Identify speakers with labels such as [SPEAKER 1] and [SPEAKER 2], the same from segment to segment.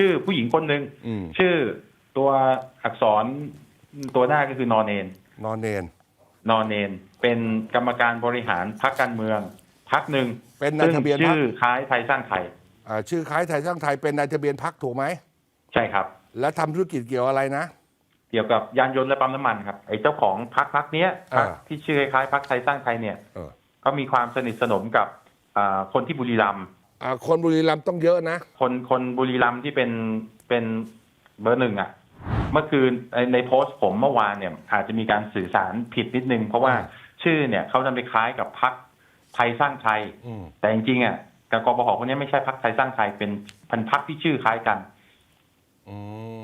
[SPEAKER 1] ชื่อผู้หญิงคนหนึ่ง
[SPEAKER 2] อืม
[SPEAKER 1] ชื่อตัวอักษรตัวหน้าก็คือนอนเนน
[SPEAKER 2] นอนเนน
[SPEAKER 1] นอนเนน เป็นกรรมการบริหารพรรคการเมืองพรรคหนึ่ง
[SPEAKER 2] เป็นนาย
[SPEAKER 1] ซึ่ง
[SPEAKER 2] ทะเบียนพรรค
[SPEAKER 1] ชื่อคล้ายไทยสร้างไทย
[SPEAKER 2] อ่าชื่อคล้ายไทยสร้างไทยเป็นนายทะเบียนพักถูกไหม
[SPEAKER 1] ใช่ครับ
[SPEAKER 2] แล้วทำธุรกิจเกี่ยวอะไรนะ
[SPEAKER 1] เกี่ยวกับยานยนต์และปั๊มน้ำมันครับไอ้เจ้าของพรรคพรรคเนี้ยพรรค
[SPEAKER 2] อ่า
[SPEAKER 1] ที่ชื่อคล้ายๆพรรคไทยสร้างไทยเนี่ย
[SPEAKER 2] เออ
[SPEAKER 1] ก็มีความสนิทสนมกับอ่าคนที่บุรีรัมย์
[SPEAKER 2] อ่าคนบุรีรัมย์ต้องเยอะนะ
[SPEAKER 1] คนคนบุรีรัมย์ที่เป็นเป็นเบอร์หนึ่งอะ เมื่อคืนในในโพสต์ผมเมื่อวานเนี่ย อาจจะมีการสื่อสารผิดนิดนึง เพราะว่า
[SPEAKER 2] อืม
[SPEAKER 1] ชื่อเนี่ยเขาจะไปคล้ายกับพรรคไทยสร้างไทย
[SPEAKER 2] อืม
[SPEAKER 1] แต่จริงๆอะกับกบพคนนี้ไม่ใช่พรรคไทยสร้างไทยเป็นพันพรรคที่ชื่อคล้ายกัน
[SPEAKER 2] อื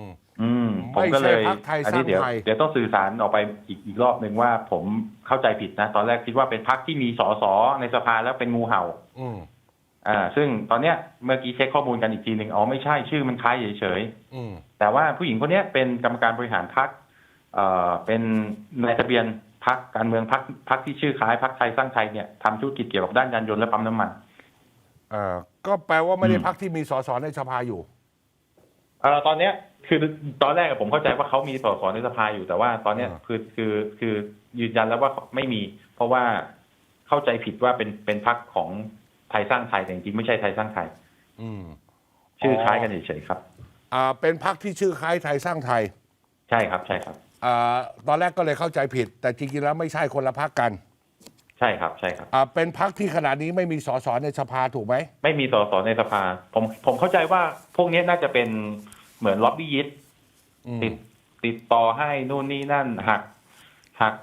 [SPEAKER 2] ม
[SPEAKER 1] อืมผมก็เลย
[SPEAKER 2] ไม่ใช่พรรคไทย
[SPEAKER 1] อันนี้เดี๋ยว
[SPEAKER 2] สร้างไทย
[SPEAKER 1] เดี๋ยวต้องสื่อสารออกไปอีกอีกรอบหนึ่งว่าผมเข้าใจผิดนะ ตอนแรกคิดว่าเป็นพรรคที่มีสสในสภาแล้วเป็นงูเห่า
[SPEAKER 2] อืม
[SPEAKER 1] อ่า ซึ่งตอนเนี้ยเมื่อกี้เช็คข้อมูลกันอีกทีหนึ่งอ๋อไม่ใช่ชื่อมันคล้ายเฉย
[SPEAKER 2] อืม
[SPEAKER 1] ๆแต่ว่าผู้หญิงคนเนี้ยเป็นกรรมการบริหารพรรคเอ่อเป็นนายทะเบียนพรรคการเมืองพรรคพรรคที่ชื่อคล้ายพรรคไทยสร้างไทยเนี่ยทำธุรกิจเกี่ยวกับด้านยานยนต์และปั๊มน้ำมัน
[SPEAKER 2] อ่าก็แปลว่าไม่ได้
[SPEAKER 1] อืม
[SPEAKER 2] พักที่มีสสในสภาอยู่
[SPEAKER 1] เอ่อตอนเนี้ยคือตอนแรกอะผมเข้าใจว่าเขามีสสในสภาอยู่แต่ว่าตอนเนี้ย
[SPEAKER 2] อ่า
[SPEAKER 1] คือคือคือยืนยันแล้วว่าไม่มี เพราะว่าเข้าใจผิดว่าเป็นเป็นพรรคของไท ยสร้างไทยแต่จริงๆไม่ใช่ไทยสร้างไทย
[SPEAKER 2] อืม
[SPEAKER 1] ชื่อคล้ายกันเฉยๆครับ
[SPEAKER 2] อ่า เป็นพักที่ชื่อคล้ายไทยสร้างไทย
[SPEAKER 1] ใช่ครับ ใช่ครับ
[SPEAKER 2] อ่า ตอนแรกก็เลยเข้าใจผิด แต่จริงๆแล้วไม่ใช่คนละพักกัน
[SPEAKER 1] ใช่ครับ ใช่ครับ
[SPEAKER 2] อ่า เป็นพักที่ขณะนี้ไม่มีสสในสภาถูกไหม
[SPEAKER 1] ไม่มีสสในสภา ผมผมเข้าใจว่าพวกเนี้ยน่าจะเป็นเหมือนล็อบบี้ยิสต์
[SPEAKER 2] อืม
[SPEAKER 1] ติดติดต่อให้นู่นนี่นั่นหักหัก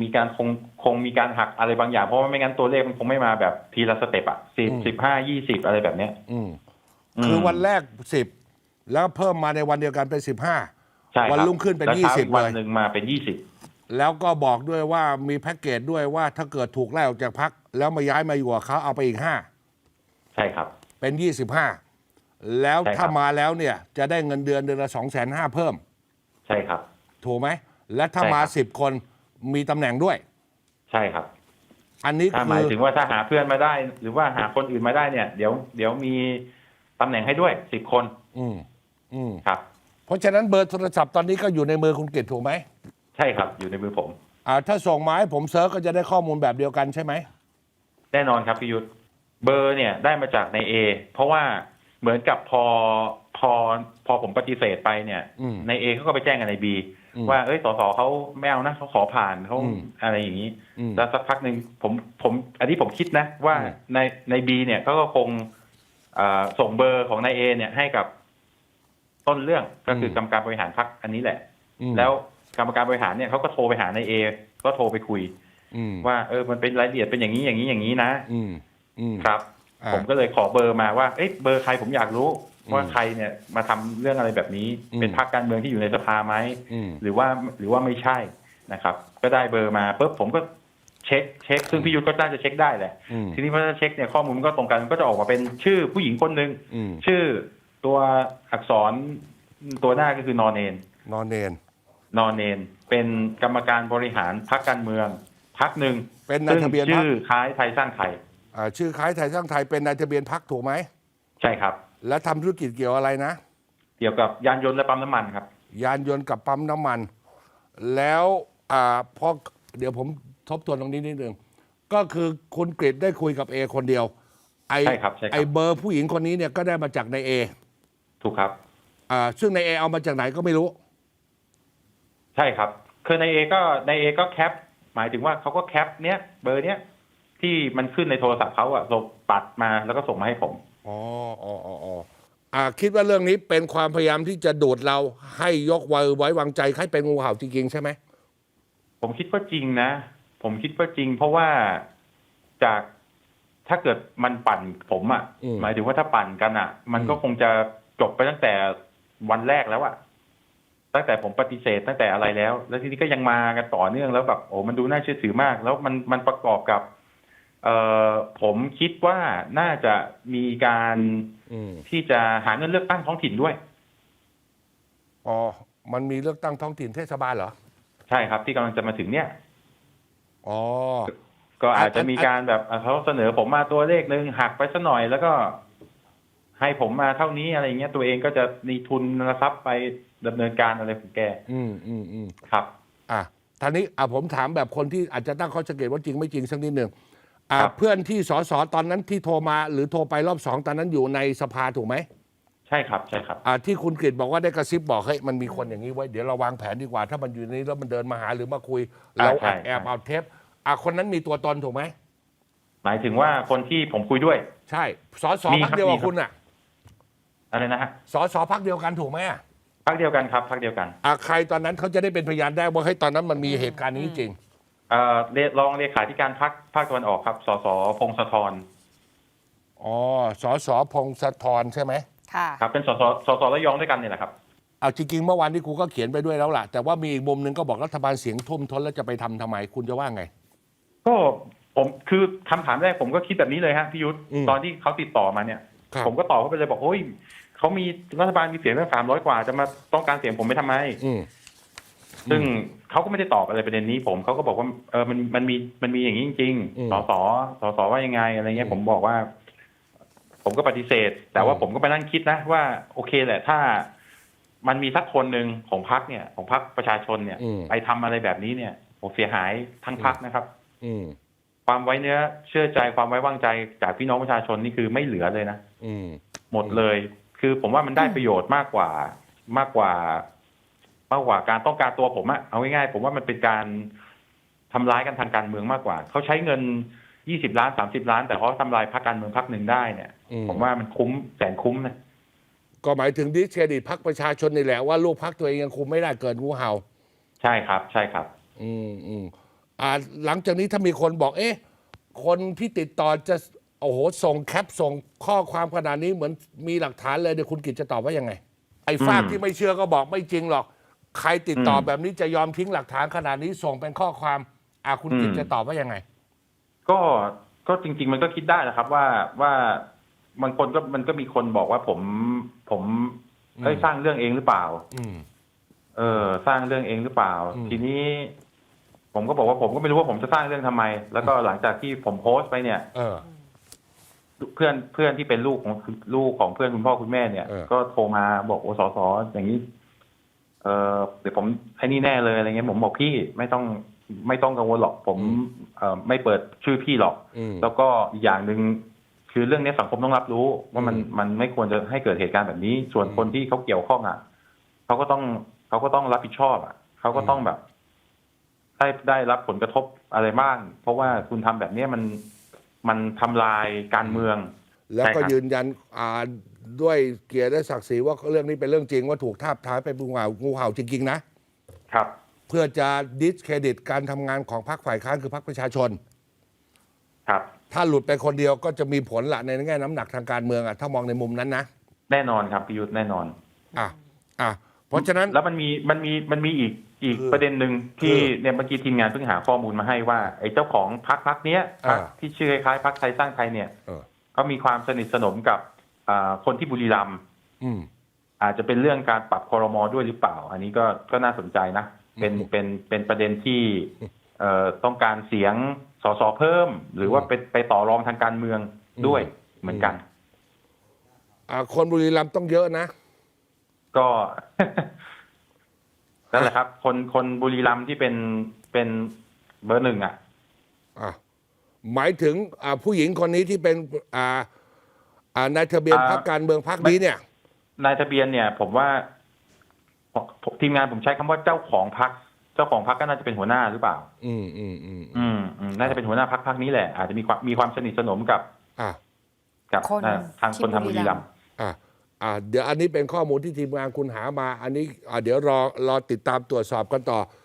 [SPEAKER 1] มีการคงคงมีการหักอะไรบางอย่าง เพราะว่าไม่งั้นตัวเลขมันคงไม่มาแบบทีละสเต็ปอะสิบสิบห้ายี่สิบอะไรแบบเนี้ย
[SPEAKER 2] อืม
[SPEAKER 1] อืม
[SPEAKER 2] คือวันแรกสิบแล้วเพิ่มมาในวันเดียวกันเป็นสิบห้า
[SPEAKER 1] ใช่ครับ
[SPEAKER 2] วันรุ่งขึ้นเป็น
[SPEAKER 1] แล้วช้า
[SPEAKER 2] 20
[SPEAKER 1] อีกวัน
[SPEAKER 2] เลย
[SPEAKER 1] หนึ่งมาเป็นยี่สิบ
[SPEAKER 2] แล้วก็บอกด้วยว่ามีแพ็กเกจด้วยว่าถ้าเกิดถูกไล่ออกจากพัก แล้วมาย้ายมาอยู่กับเขาเอาไปอีกห้า
[SPEAKER 1] ใช่ครับ
[SPEAKER 2] เป็นยี่สิบห้าแล้ว
[SPEAKER 1] ใช่ครับ
[SPEAKER 2] ถ้ามาแล้วเนี่ยจะได้เงินเดือนเดือนละสองแสนห้าเพิ่ม
[SPEAKER 1] ใช่ครับ
[SPEAKER 2] ถูกไหม และถ้า
[SPEAKER 1] ใช่ครับ
[SPEAKER 2] มาสิบคน มีตำแหน่งด้วย
[SPEAKER 1] ใช่ครับ
[SPEAKER 2] อันนี้
[SPEAKER 1] ถ้าห
[SPEAKER 2] คื
[SPEAKER 1] มาย
[SPEAKER 2] อ
[SPEAKER 1] ถึงว่าถ้าหาเพื่อนมาได้ หรือว่าหาคนอื่นมาได้เนี่ยเดี๋ยวเดี๋ยวมีตำแหน่งให้ด้วยสิบคน
[SPEAKER 2] อืมอืม
[SPEAKER 1] ครับ
[SPEAKER 2] เพราะฉะนั้นเบอร์โทรศัพท์ตอนนี้ก็อยู่ในมือคุณกิตถูกไหม
[SPEAKER 1] ใช่ครับอยู่ในมือผม
[SPEAKER 2] อ่าถ้าส่งมาให้ผมเซิร์ชก็จะได้ข้อมูลแบบเดียวกันใช่ไหม
[SPEAKER 1] แน่นอนครับพี่ยุทธเบอร์เนี่ยได้มาจากในเอเพราะว่าเหมือนกับพอพอพอผมปฏิเสธไปเนี่ย
[SPEAKER 2] อืม
[SPEAKER 1] ในเอเขาก็ไปแจ้งกับในบี
[SPEAKER 2] อืม
[SPEAKER 1] ว่าเอ้ยสสเขาไม่เอานะเขาขอผ่านเขา
[SPEAKER 2] อืม
[SPEAKER 1] อะไรอย่างนี้
[SPEAKER 2] อืม
[SPEAKER 1] แล้วสักพักหนึ่งผมผม อันนี้ผมคิดนะว่า
[SPEAKER 2] อืม
[SPEAKER 1] ในในบีเนี่ยเขาก็คงเอ่อส่งเบอร์ของนายเอเนี่ยให้กับต้นเรื่องก็คืออกรรมการบริหารพักอันนี้แหละ
[SPEAKER 2] อืม
[SPEAKER 1] แล้วกรรมการบริหารเนี่ยเขาก็โทรไปหานายเอก็โทรไปคุย
[SPEAKER 2] อืม
[SPEAKER 1] ว่าเออมันเป็นรายละเอียดเป็นอย่างนี้อย่างนี้อย่างนี้นะ
[SPEAKER 2] อืมอืม
[SPEAKER 1] ครับ
[SPEAKER 2] อ่า
[SPEAKER 1] ผมก็เลยขอเบอร์มาว่าเอ๊ะเบอร์ใครผมอยากรู้
[SPEAKER 2] อืม
[SPEAKER 1] ว่าใครเนี่ยมาทำเรื่องอะไรแบบนี้
[SPEAKER 2] อืม
[SPEAKER 1] เป็นพรรคการเมืองที่อยู่ในสภาไหม
[SPEAKER 2] อืม
[SPEAKER 1] หรือว่าหรือว่าไม่ใช่นะครับ ก็ได้เบอร์มาปุ๊บผมก็เช็คเช็คซึ่งพี่ยุทธก็น่าจะเช็คได้แหละ
[SPEAKER 2] อืม
[SPEAKER 1] ทีนี้พอจะเช็คเนี่ยข้อมูลมันก็ตรงกันมันก็จะออกมาเป็นชื่อผู้หญิงคนหนึ่ง
[SPEAKER 2] อืม
[SPEAKER 1] ชื่อตัวอักษรตัวหน้าก็คือนอนเนน
[SPEAKER 2] นอนเนน
[SPEAKER 1] นอนเนนเป็นกรรมการบริหารพรรคการเมืองพรรคหนึ่ง
[SPEAKER 2] เป็นนาย
[SPEAKER 1] ซึ่ง
[SPEAKER 2] ทะเบียนพรร
[SPEAKER 1] ชื่
[SPEAKER 2] ค
[SPEAKER 1] อคล้ายไทยสร้างไทย
[SPEAKER 2] อ่าชื่อคล้ายไทยสร้างไทยเป็นนายทะเบียนพักถูกไหม
[SPEAKER 1] ใช่ครับ
[SPEAKER 2] แล้วทำธุรกิจเกี่ยวอะไรนะ
[SPEAKER 1] เกี่ยวกับยานยนต์และปั๊มน้ำมันครับ
[SPEAKER 2] ยานยนต์กับปั๊มน้ำมัน แล้วอ่าพอเดี๋ยวผมทบทวนตรงนี้นิดนึงก็คือคุณกฤษได้คุยกับเอคนเดียว ไอ
[SPEAKER 1] ใช่ครับใช่ครับ
[SPEAKER 2] ไอเบอร์ผู้หญิงคนนี้เนี่ยก็ได้มาจากในเอ
[SPEAKER 1] ถูกครับ
[SPEAKER 2] อ่าซึ่งในเอเอามาจากไหนก็ไม่รู้
[SPEAKER 1] ใช่ครับ คือในเอก็ในเอก็แคป หมายถึงว่าเขาก็แคปเนี้ยเบอร์เนี้ยที่มันขึ้นในโทรศัพท์เขาอะส่งปัดมาแล้วก็ส่งมาให้ผม
[SPEAKER 2] อ๋ออ๋ออ๋ออ๋ออ่าคิดว่าเรื่องนี้เป็นความพยายามที่จะดูดเราให้ยกไว้ไว้วางใจให้เป็นงูเห่าจริงๆใช่ไหม
[SPEAKER 1] ผมคิดว่าจริงนะ ผมคิดว่าจริง เพราะว่าจากถ้าเกิดมันปั่นผมอะ
[SPEAKER 2] อืม
[SPEAKER 1] หมายถึงว่าถ้าปั่นกันอะมันก็
[SPEAKER 2] อืม
[SPEAKER 1] คงจะจบไปตั้งแต่วันแรกแล้วอะตั้งแต่ผมปฏิเสธตั้งแต่อะไรแล้ว แล้วทีนี้ก็ยังมากันต่อเนื่องแล้วแบบโอ้มันดูน่าเชื่อถือมาก แล้วมันมันประกอบกับ เอ่อผมคิดว่าน่าจะมีการ
[SPEAKER 2] อืม
[SPEAKER 1] ที่จะหาเงินเลือกตั้งท้องถิ่นด้วย
[SPEAKER 2] อ๋อมันมีเลือกตั้งท้องถิ่นเทศบาลเหรอ
[SPEAKER 1] ใช่ครับ ที่กำลังจะมาถึงเนี่ย
[SPEAKER 2] อ๋อ
[SPEAKER 1] ก็อาจจะ
[SPEAKER 2] อัน
[SPEAKER 1] มีการแบบอะเขาเสนอผมมาตัวเลขหนึ่งหักไปสักหน่อย แล้วก็ ให้ผมมาเท่านี้อะไรเงี้ยตัวเองก็จะมีทุนนะครับไปดำเนินการอะไรของแก
[SPEAKER 2] อืมอืมอืม
[SPEAKER 1] ครับ
[SPEAKER 2] อะท่านี้อะผมถามแบบคนที่อาจจะตั้งข้อสังเกตว่าจริงไม่จริงสักนิดหนึ่ง อะ
[SPEAKER 1] ครับ
[SPEAKER 2] เพื่อนที่สสตอนนั้นที่โทรมาหรือโทรไปรอบสองตอนนั้นอยู่ในสภาถูกไหม
[SPEAKER 1] ใช่ครับใช่ครับ
[SPEAKER 2] อะที่คุณกฤษบอกว่าได้กระซิบบอกเฮ้ยมันมีคนอย่างนี้ไว้เดี๋ยวเราวางแผนดีกว่า ถ้ามันอยู่ในนี้แล้วมันเดินมาหาหรือมาคุย
[SPEAKER 1] อ่า
[SPEAKER 2] เรา
[SPEAKER 1] ใช่
[SPEAKER 2] อัดแอบ
[SPEAKER 1] ใช่
[SPEAKER 2] เอาเทปอะคนนั้นมีตัวตนถูกไหม
[SPEAKER 1] หมายถึงว่าคนที่ผมคุยด้วย
[SPEAKER 2] ใช่สส
[SPEAKER 1] มี
[SPEAKER 2] พัก
[SPEAKER 1] ครับ
[SPEAKER 2] เดียวกับ
[SPEAKER 1] มีครับ
[SPEAKER 2] คุณอะ
[SPEAKER 1] อะไรนะฮะ
[SPEAKER 2] สสพักเดียวกันถูกไหมอะ
[SPEAKER 1] พักเดียวกันครับพักเดียวกัน
[SPEAKER 2] อะใครตอนนั้นเขาจะได้เป็นพยานได้ว่าเฮ้ยตอนนั้นมันมีเหตุการณ์นี้จริง
[SPEAKER 1] เอ่อเลรองเลขาธิการพักภาคตะวันออกครับ สสพงศธร
[SPEAKER 2] อ๋อสสพงศธรใช่ไหม
[SPEAKER 3] ค่ะ
[SPEAKER 1] ครับเป็นสสสสระยองด้วยกันเนี่ยแหละครับ
[SPEAKER 2] เอาจริงๆเมื่อวานที่ครูก็เขียนไปด้วยแล้วล่ะ แต่ว่ามีอีกมุมหนึ่งก็บอกรัฐบาลเสียงทุ่มท้นแล้วจะไปทำทำไมคุณจะว่าไง
[SPEAKER 1] ก็ผมคือคำถามแรกผมก็คิดแบบนี้เลยฮะพี่ยุทธ
[SPEAKER 2] อืม
[SPEAKER 1] ตอนที่เขาติดต่อมาเนี่ย
[SPEAKER 2] ครับ
[SPEAKER 1] ผมก็ตอบเขาไปเลยบอกโอ้ยเขามีรัฐบาลมีเสียงตั้งสามร้อยกว่าจะมาต้องการเสียงผมไปทำไม
[SPEAKER 2] อืม
[SPEAKER 1] ซึ่งเขาก็ไม่ได้ตอบอะไรประเด็นนี้ผมเขาก็บอกว่าเออมันมันมีมันมีอย่างนี้จริง
[SPEAKER 2] อืม
[SPEAKER 1] ๆสสสสว่ายังไงอะไรเงี้
[SPEAKER 2] อื
[SPEAKER 1] ย
[SPEAKER 2] ม
[SPEAKER 1] ผมบอกว่า ผมก็ปฏิเสธ แต่ว่า
[SPEAKER 2] อืม
[SPEAKER 1] ผมก็ไปนั่งคิดนะว่าโอเคแหละถ้ามันมีสักคนหนึ่งของพรรคเนี่ย ของพรรคประชาชนเนี่ย
[SPEAKER 2] อืม
[SPEAKER 1] ไปทำอะไรแบบนี้เนี่ยผมเสียหายทั้งพรรคนะครับ
[SPEAKER 2] อืม
[SPEAKER 1] ความไว้เนื้อเชื่อใจความไว้วางใจจากพี่น้องประชาชนนี่คือไม่เหลือเลยนะ
[SPEAKER 2] อืม
[SPEAKER 1] หมดเลย คือผมว่ามันได้ประโยชน์มากกว่ามากกว่า มากกว่าการต้องการตัวผมอะเอาง่ายๆผมว่ามันเป็นการทำร้ายกันทางการเมืองมากกว่า เขาใช้เงินยี่สิบล้านสามสิบล้าน แต่เขาทำลายพรรคการเมืองพรรคหนึ่งได้เนี่ย
[SPEAKER 2] อืม
[SPEAKER 1] ผมว่ามันคุ้มแสนคุ้มนะ
[SPEAKER 2] ก็หมายถึงดิสเครดิตพักประชาชนนี่แหละว่าลูกพักตัวเองยังคุมไม่ได้เกินงูเห่า
[SPEAKER 1] ใช่ครับ ใช่ครับ
[SPEAKER 2] อืมอืมอ่าหลังจากนี้ถ้ามีคนบอก เอ๊ะ คนที่ติดต่อจะโอ้โหส่งแคปส่งข้อความขนาดนี้เหมือนมีหลักฐานเลยเดี๋ยวคุณกิจจะตอบว่ายังไง ไอ้ฝาก
[SPEAKER 1] อืม
[SPEAKER 2] ที่ไม่เชื่อก็บอกไม่จริงหรอก ใครติดต่ออ
[SPEAKER 1] ม
[SPEAKER 2] แบบนี้จะยอมทิ้งหลักฐานขนาดนี้ส่งเป็นข้อความอ่าคุณกิจ
[SPEAKER 1] อืม
[SPEAKER 2] จะตอบว่ายังไง
[SPEAKER 1] ก็ก็จริง ๆ มันก็คิดได้นะครับ ว่าว่าบางคนก็มันก็มีคนบอกว่าผมผมเอ้ย
[SPEAKER 2] อืม
[SPEAKER 1] สร้างเรื่องเองหรือเปล่า
[SPEAKER 2] อืม
[SPEAKER 1] เออ สร้างเรื่องเองหรือเปล่า
[SPEAKER 2] อืม
[SPEAKER 1] ทีนี้ ผมก็บอกว่าผมก็ไม่รู้ว่าผมจะสร้างเรื่องทำไม แล้วก็หลังจากที่ผมโพสต์ไปเนี่ย
[SPEAKER 2] เออ
[SPEAKER 1] เพื่อนเพื่อนที่เป็นลูกของลูกของเพื่อนคุณพ่อคุณแม่เนี่ย
[SPEAKER 2] เออ
[SPEAKER 1] ก็โทรมาบอกโอสอสออย่างนี้ เออเดี๋ยวผมไอ้นี่แน่เลยอะไรเงี้ยผมบอกพี่ไม่ต้องไม่ต้องกังวลหรอก ผมเอ่อไม่เปิดชื่อพี่หรอก
[SPEAKER 2] อืม
[SPEAKER 1] แล้วก็อีกอย่างหนึ่งคือเรื่องนี้สังคมต้องรับรู้ ว่ามัน
[SPEAKER 2] อืม
[SPEAKER 1] มันไม่ควรจะให้เกิดเหตุการณ์แบบนี้ ส่วน
[SPEAKER 2] อืม
[SPEAKER 1] คนที่เขาเกี่ยวข้องอะเขาก็ต้องเขาก็ต้องรับผิดชอบอะเขาก็ต้องแบบได้ได้รับผลกระทบอะไรบ้าง เพราะว่าคุณทำแบบนี้มันมันทำลายการเมือง
[SPEAKER 2] แล้วก็
[SPEAKER 1] ใช่ครับ
[SPEAKER 2] ยืนยันอ่า ด้วยเกียรติและศักดิ์ศรีว่าเรื่องนี้เป็นเรื่องจริงว่าถูกทาบทามไปงูเห่างูเห่าจริงๆนะ
[SPEAKER 1] ครับ
[SPEAKER 2] เพื่อจะดิสเครดิตการทำงานของพรรคฝ่ายค้านคือพรรคประชาชน
[SPEAKER 1] ครับ
[SPEAKER 2] ถ้าหลุดไปคนเดียวก็จะมีผลละในแง่น้ำหนักทางการเมืองอะถ้ามองในมุมนั้นนะ
[SPEAKER 1] แน่นอนครับพิยุทธ์แน่นอน
[SPEAKER 2] อะอะเพราะฉะนั้น
[SPEAKER 1] แล้วมันมีมันมีมันมีอีกอีก
[SPEAKER 2] คือ
[SPEAKER 1] ประเด็นหนึ่งที่
[SPEAKER 2] คือ
[SPEAKER 1] เนี่ยเมื่อกี้ทีมงานเพิ่งหาข้อมูลมาให้ว่าไอ้เจ้าของพักพักเนี้ยพรรค
[SPEAKER 2] อ่า
[SPEAKER 1] ที่ชื่อคล้ายๆพักไทยสร้างไทยเนี่ย
[SPEAKER 2] เออ
[SPEAKER 1] ก็มีความสนิทสนมกับอ่า คนที่บุรีรัมย์
[SPEAKER 2] อืม
[SPEAKER 1] อาจจะเป็นเรื่องการปรับคอรมอด้วยหรือเปล่า อันนี้ก็ก็น่าสนใจนะ เป็น
[SPEAKER 2] อืม
[SPEAKER 1] เป็นเป็นประเด็นที่เอ่อต้องการเสียงสสเพิ่ม หรือว่าไปไปต่อรองทางการเมืองด้วยเหมือนกัน
[SPEAKER 2] อะคนบุรีรัมย์ต้องเยอะนะ
[SPEAKER 1] ก็นั่นแหละครับ คนคนบุรีรัมย์ที่เป็นเป็นเบอร์หนึ่งอะ
[SPEAKER 2] อะหมายถึงอ่าผู้หญิงคนนี้ที่เป็นอ่า อ่านายทะเบียน
[SPEAKER 1] อ่า
[SPEAKER 2] พรรคการเมืองพรรคนี้เนี่ย
[SPEAKER 1] นายทะเบียนเนี่ย ผมว่าผมทีมงานผมใช้คำว่าเจ้าของพักเจ้าของพักก็น่าจะเป็นหัวหน้าหรือเปล่า
[SPEAKER 2] อืมอืมอืม
[SPEAKER 1] อืมอืมน่าจะเป็นหัวหน้าพักพักนี้แหละอาจจะมีความมีความสนิทสนมกับ
[SPEAKER 2] อะ
[SPEAKER 1] กับ
[SPEAKER 3] คน
[SPEAKER 1] เอ่อทาง
[SPEAKER 3] ที่
[SPEAKER 1] คนทาง
[SPEAKER 3] บุ
[SPEAKER 1] บุ
[SPEAKER 3] รี
[SPEAKER 1] รี
[SPEAKER 3] รั
[SPEAKER 1] รั
[SPEAKER 3] ม
[SPEAKER 1] ม
[SPEAKER 3] ย์
[SPEAKER 1] ย์
[SPEAKER 2] อะอะเดี๋ยวอันนี้เป็นข้อมูลที่ทีมงานคุณหามา อันนี้อะเดี๋ยวรอรอติดตามตรวจสอบกันต่อ